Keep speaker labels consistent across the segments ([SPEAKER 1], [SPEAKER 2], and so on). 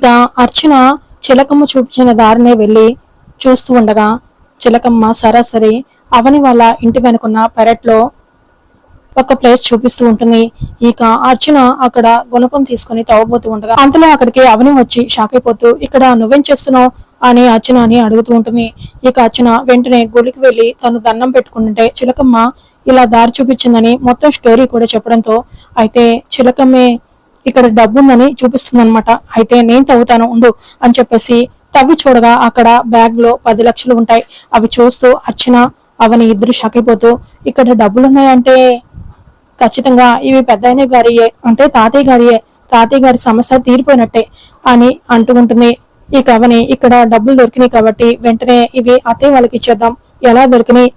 [SPEAKER 1] ఇక అర్చన చిలకమ్మ చూపించిన దారినే వెళ్ళి చూస్తూ ఉండగా చిలకమ్మ సరాసరి అవని వాళ్ళ ఇంటి వెనుకున్న పెరట్లో ఒక ప్లేస్ చూపిస్తూ ఉంటుంది. ఇక అర్చన అక్కడ గుణపం తీసుకుని తవ్వబోతూ ఉండగా అంతలో అక్కడికి అవని వచ్చి షాక్ అయిపోతూ ఇక్కడ నువ్వేం చేస్తున్నావు? అని అర్చన అని అడుగుతూ ఉంటుంది. ఇక అర్చన వెంటనే గుడికి వెళ్ళి తను దండం పెట్టుకుంటుంటే చిలకమ్మ ఇలా దారి చూపించిందని మొత్తం స్టోరీ కూడా చెప్పడంతో అయితే చిలకమ్మే ఇక్కడ డబ్బుందని చూపిస్తుంది అనమాట అయితే నేను తవ్వుతాను ఉండు అని చెప్పేసి తవ్వి చూడగా అక్కడ బ్యాగ్లో పది లక్షలు ఉంటాయి. అవి చూస్తూ అర్చన అవని ఇద్దరు షాక్ అయిపోతూ ఇక్కడ డబ్బులు ఉన్నాయంటే ఖచ్చితంగా ఇవి పెద్ద గారియే అంటే తాతయ్య గారియే. తాతయ్య గారి సమస్య తీరిపోయినట్టే అని అంటుకుంటుంది. ఈ కవని ఇక్కడ డబ్బులు దొరికినాయి కాబట్టి వెంటనే ఇవి అత్తయ్య వాళ్ళకి ఇచ్చేద్దాం. ఎలా దొరికినాయి?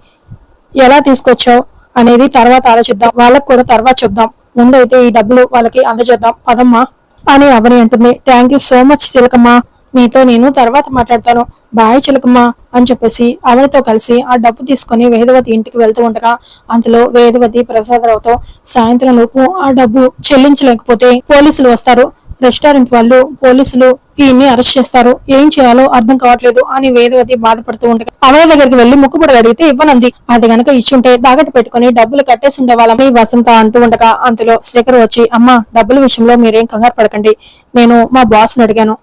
[SPEAKER 1] ఎలా తీసుకొచ్చావు? అనేది తర్వాత ఆలోచిద్దాం. వాళ్ళకి కూడా తర్వాత చెప్దాం. ముందైతే ఈ డబ్బులు వాళ్ళకి అందజేద్దాం. పదమ్మా. అని అవని అంటుంది. థ్యాంక్ యూ సో మచ్ చిలకమ్మ. మీతో నేను తర్వాత మాట్లాడతాను. బాయ్ చిలకమ్మ అని చెప్పేసి అవనితో కలిసి ఆ డబ్బు తీసుకొని వేదవతి ఇంటికి వెళ్తూ ఉండగా అందులో వేదవతి ప్రసాదరావుతో సాయంత్రం లోపు ఆ డబ్బు చెల్లించలేకపోతే పోలీసులు వస్తారు. రెస్టారెంట్ వాళ్ళు పోలీసులు దీన్ని అరెస్ట్ చేస్తారు. ఏం చేయాలో అర్థం కావట్లేదు అని వేదవతి బాధపడుతూ ఉండగా అవని దగ్గరికి వెళ్ళి ముక్కుపడి అడిగితే ఇవ్వనంది. అది గనక ఇచ్చుంటే దాగట్టు పెట్టుకుని డబ్బులు కట్టేసి ఉండేవాళ్ళని వసంత అంటూ ఉండగా అంతలో శేఖర్ వచ్చి అమ్మ డబ్బుల విషయంలో మీరేం కంగారు పడకండి. నేను మా బాస్ని అడిగాను.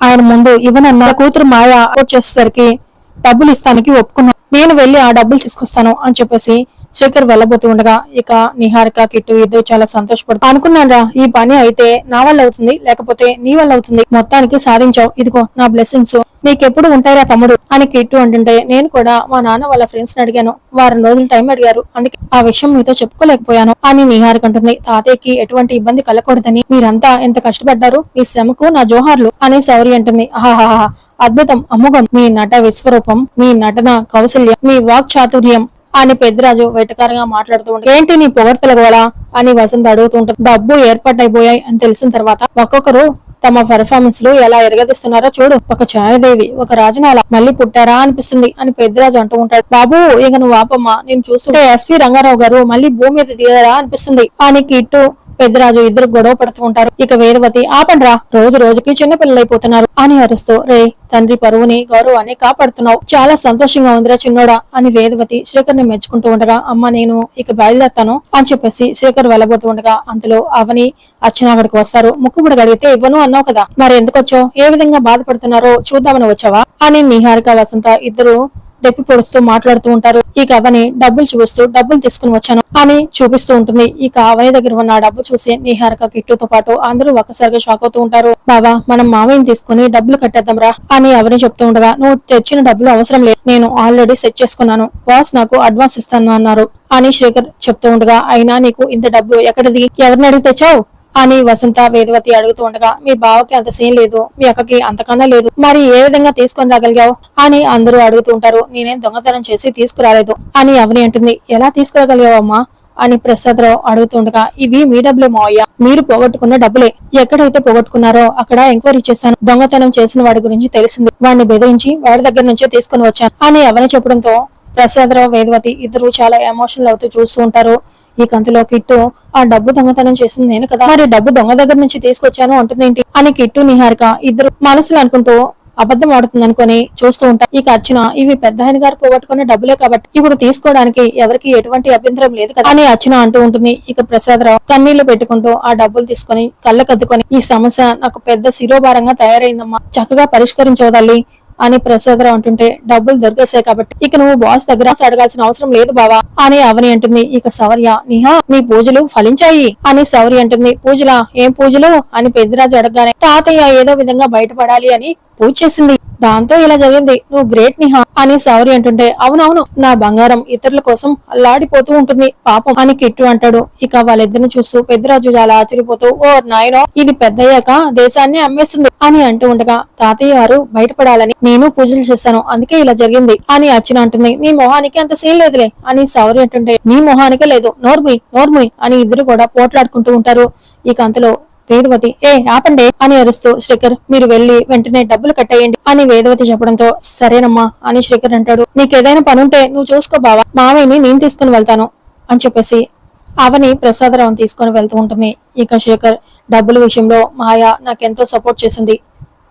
[SPEAKER 1] ఆయన ముందు ఇవ్వనన్న కూతురు మాయ వచ్చేసరికి చేసేసరికి డబ్బులు ఇస్తానికి ఒప్పుకున్నాను. నేను వెళ్ళి ఆ డబ్బులు తీసుకొస్తాను అని చెప్పేసి శేఖర్ వెళ్ళబోతూ ఉండగా ఇక నిహారిక కిట్టు ఇద్దరు చాలా సంతోషపడుతూ అనుకున్నానరా ఈ పని అయితే నా వల్ల అవుతుంది లేకపోతే నీ వల్ల అవుతుంది మొత్తానికి సాధించావు ఇదిగో నా బ్లెస్సింగ్స్ నీకెప్పుడు ఉంటాయిరా తమ్ముడు? అని కిట్టు అంటుంటే నేను కూడా మా నాన్న వాళ్ళ ఫ్రెండ్స్ని అడిగాను. వారం రోజులు టైం అడిగారు. అందుకే ఆ విషయం మీతో చెప్పుకోలేకపోయాను అని నిహారిక అంటుంది. తాతయ్యకి ఎటువంటి ఇబ్బంది కలగకూడదని మీరంతా ఎంత కష్టపడ్డారు? మీ శ్రమకు నా జోహార్లు అని సౌరి అంటుంది. ఆహాహా అద్భుతం అమోఘం. మీ నట విశ్వరూపం మీ నటన కౌశల్యం మీ వాక్ చాతుర్యం. అని పెద్దరాజు వెటకారంగా మాట్లాడుతూ ఉంటాడు ఏంటి నీ పొగడ్తల గోళ? అని వసంత్ అడుగుతూ ఉంటాడు డబ్బు ఏర్పాటైపోయాయి అని తెలిసిన తర్వాత ఒక్కొక్కరు తమ పెర్ఫార్మెన్స్లు ఎలా ఎరగదిస్తున్నారో చూడు. ఒక ఛాయదేవి ఒక రాజనాల మళ్ళీ పుట్టారా అనిపిస్తుంది అని పెద్దరాజు అంటూ ఉంటాడు. బాబు ఇక నువ్వు ఆపమ్మా నేను చూస్తుంటే ఎస్పీ రంగారావు గారు మళ్ళీ భూమి మీద దిగారా అనిపిస్తుంది. అని కిట్టు పెద్దరాజు ఇద్దరు గొడవ పడుతూ ఉంటారు. ఇక వేదవతి ఆపండ్రా రోజు రోజుకి చిన్నపిల్లలైపోతున్నారు అని అరుస్తూ రే తండ్రి పరువుని గౌరవాన్ని కాపాడుతున్నావు. చాలా సంతోషంగా ఉందిరా చిన్నోడా అని వేదవతి శేఖర్ని మెచ్చుకుంటూ ఉండగా అమ్మ నేను ఇక బయలుదేరతాను అని చెప్పేసి శేఖర్ వెళ్ళబోతూ ఉండగా అంతలో అవని అర్చన అక్కడికి వస్తారు. ముక్కుబుడు గడిగితే ఇవ్వను అన్నావు కదా మరి ఎందుకు వచ్చావు? ఏ విధంగా బాధపడుతున్నారో చూద్దామని వచ్చావా? అని నిహారిక వసంత ఇద్దరు డెప్పి పొడుస్తూ మాట్లాడుతూ ఉంటారు. ఈ కవని డబ్బులు చూపిస్తూ డబ్బులు తీసుకుని వచ్చాను అని చూపిస్తూ ఉంటుంది. ఈ అవని దగ్గర ఉన్న డబ్బు చూసి నిహారిక కిట్టుతో పాటు అందరూ ఒక్కసారిగా షాక్ అవుతూ ఉంటారు. బావా మనం మావయ్యని తీసుకుని డబ్బులు కట్టేద్దాం రా అని అవని చెప్తూ ఉండగా నువ్వు తెచ్చిన డబ్బులు అవసరం లేదు. నేను ఆల్రెడీ సెట్ చేసుకున్నాను. బాస్ నాకు అడ్వాన్స్ ఇస్తాను అన్నారు అని శేఖర్ చెప్తూ ఉండగా అయినా నీకు ఇంత డబ్బు ఎక్కడిది? ఎవరిని అడిగి తెచ్చావు? అని వసంత వేదవతి అడుగుతూ ఉండగా మీ బావకి అంత సీన్ లేదు మీ అక్కకి అంతకన్నా లేదు మరి ఏ విధంగా తీసుకొని రాగలిగావు? అని అందరూ అడుగుతూ ఉంటారు నేనేం దొంగతనం చేసి తీసుకురాలేదు. అని అవని అంటుంది ఎలా తీసుకురాగలిగావమ్మా అని ప్రసాదరావు అడుగుతుండగా ఇవి మీ డబ్బులే మావయ్య మీరు పోగొట్టుకున్న డబ్బులే. ఎక్కడైతే పోగొట్టుకున్నారో అక్కడ ఎంక్వైరీ చేస్తాను. దొంగతనం చేసిన వాడి గురించి తెలిసింది. వాడిని బెదిరించి వాడి దగ్గర నుంచే తీసుకుని వచ్చాను. అని అవని చెప్పడంతో ప్రసాదరావు వేదవతి ఇద్దరు చాలా ఎమోషనల్ అవుతూ చూస్తూ ఉంటారు. ఈ కంతులో కిట్టు ఆ డబ్బు దొంగతనం చేసింది నేను కదా. మరి డబ్బు దొంగ దగ్గర నుంచి తీసుకొచ్చాను అంటుంది ఏంటి? అని కిట్టు నిహారిక ఇద్దరు మనసులు అనుకుంటూ అబద్ధం ఆడుతుంది అనుకుని చూస్తూ ఉంటారు. ఇక అర్చన ఇవి పెద్ద ఆయన గారు పోగొట్టుకునే డబ్బులే కాబట్టి ఇప్పుడు తీసుకోవడానికి ఎవరికి ఎటువంటి అభ్యంతరం లేదు కదా అని అర్చన అంటూ ఉంటుంది. ఇక ప్రసాదరావు కన్నీళ్ళు పెట్టుకుంటూ ఆ డబ్బులు తీసుకొని కళ్ళకద్దుకొని ఈ సమస్య నాకు పెద్ద శిరోభారంగా తయారైందమ్మా. చక్కగా పరిష్కరించవదల్లి అని ప్రసాదరావు అంటుంటే డబ్బులు దొరికేసాయి కాబట్టి ఇక నువ్వు బాస్ దగ్గర అడగాల్సిన అవసరం లేదు బావా అని అవని అంటుంది. ఇక సౌర్య నిహా నీ పూజలు ఫలించాయి అని సౌర్య అంటుంది. పూజలా? ఏం పూజలు? అని పెద్దరాజు అడగగానే తాతయ్య ఏదో విధంగా బయటపడాలి అని పూజ చేసింది. దాంతో ఇలా జరిగింది. నువ్వు గ్రేట్ నిహా అని సౌరి అంటుంటే అవునవును నా బంగారం ఇతరుల కోసం అల్లాడిపోతూ ఉంటుంది. పాపం అని కిట్టు అంటాడు. ఇక వాళ్ళిద్దరిని చూస్తూ పెద్దరాజు చాలా ఆశ్చర్యపోతూ ఓ నాయనో ఇది పెద్దయ్యాక దేశాన్ని అమ్మేస్తుంది అని అంటూ ఉండగా తాతయ్య గారు బయటపడాలని నేను పూజలు చేస్తాను అందుకే ఇలా జరిగింది అని అర్చన అంటుంది. నీ మొహానికి అంత సీన్ లేదులే అని సౌరి అంటుంటే నీ మొహానికే లేదు నోర్మి నోర్మి అని ఇద్దరు కూడా పోట్లాడుకుంటూ ఉంటారు. ఇక అంతలో వేదవతి ఏ ఆపండి అని అరుస్తూ శ్రీకర్ మీరు వెళ్ళి వెంటనే డబ్బులు కట్టేయండి అని వేదవతి చెప్పడంతో సరేనమ్మా అని శ్రీకర్ అంటాడు. నీకేదైనా పనుంటే నువ్వు చూసుకో బావా మావయ్యని నేను తీసుకుని వెళ్తాను అని చెప్పేసి అవని ప్రసాదరావుని తీసుకొని వెళ్తూ ఉంటుంది. ఇక శేఖర్ డబ్బుల విషయంలో మాయ నాకెంతో సపోర్ట్ చేసింది.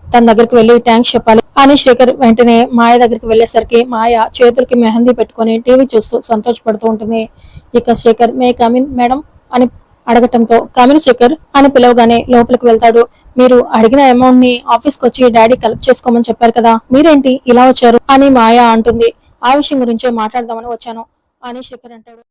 [SPEAKER 1] తన దగ్గరికి వెళ్ళి థ్యాంక్స్ చెప్పాలి. అని శేఖర్ వెంటనే మాయ దగ్గరికి వెళ్ళేసరికి మాయ చేతులకి మెహందీ పెట్టుకొని టీవీ చూస్తూ సంతోషపడుతూ ఉంటుంది. ఇక శేఖర్ మే కమిన్ మేడం అని అడగటంతో కమిన్ శేఖర్ అని పిలవగానే లోపలికి వెళ్తాడు. మీరు అడిగిన అమౌంట్ని ఆఫీస్కి వచ్చి డాడీ కలెక్ట్ చేసుకోమని చెప్పారు కదా మీరేంటి ఇలా వచ్చారు? అని మాయ అంటుంది. ఆ విషయం గురించే మాట్లాడదామని వచ్చాను అని శేఖర్ అంటాడు.